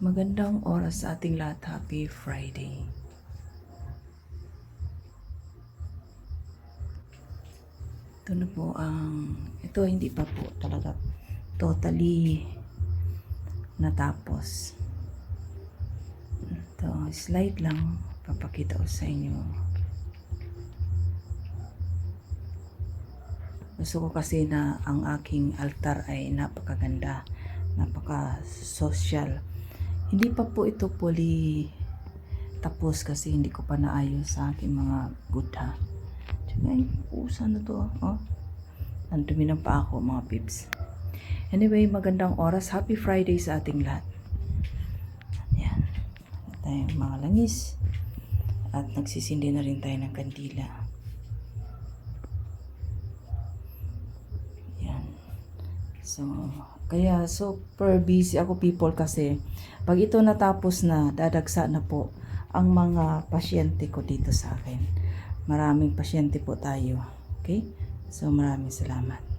Magandang oras sa ating lahat. Happy Friday. Ito na po ang, ito hindi pa po talaga totally natapos. Ito, slide lang. Papakita ko sa inyo. Gusto ko kasi na ang aking altar ay napakaganda, napaka-social. Hindi pa po ito fully tapos kasi hindi ko pa naayos sa aking mga Buddha. Tsaka ay, usa na to. Oh. Ang dumi ng pa ako mga pips. Anyway, magandang oras. Happy Friday sa ating lahat. Yan. Tayong mga langis. At nagsisindi na rin tayo ng kandila. So, kaya super busy ako people kasi pag ito natapos na, dadagsa na po ang mga pasyente ko dito sa akin. Maraming pasyente po tayo. Okay? So, maraming salamat.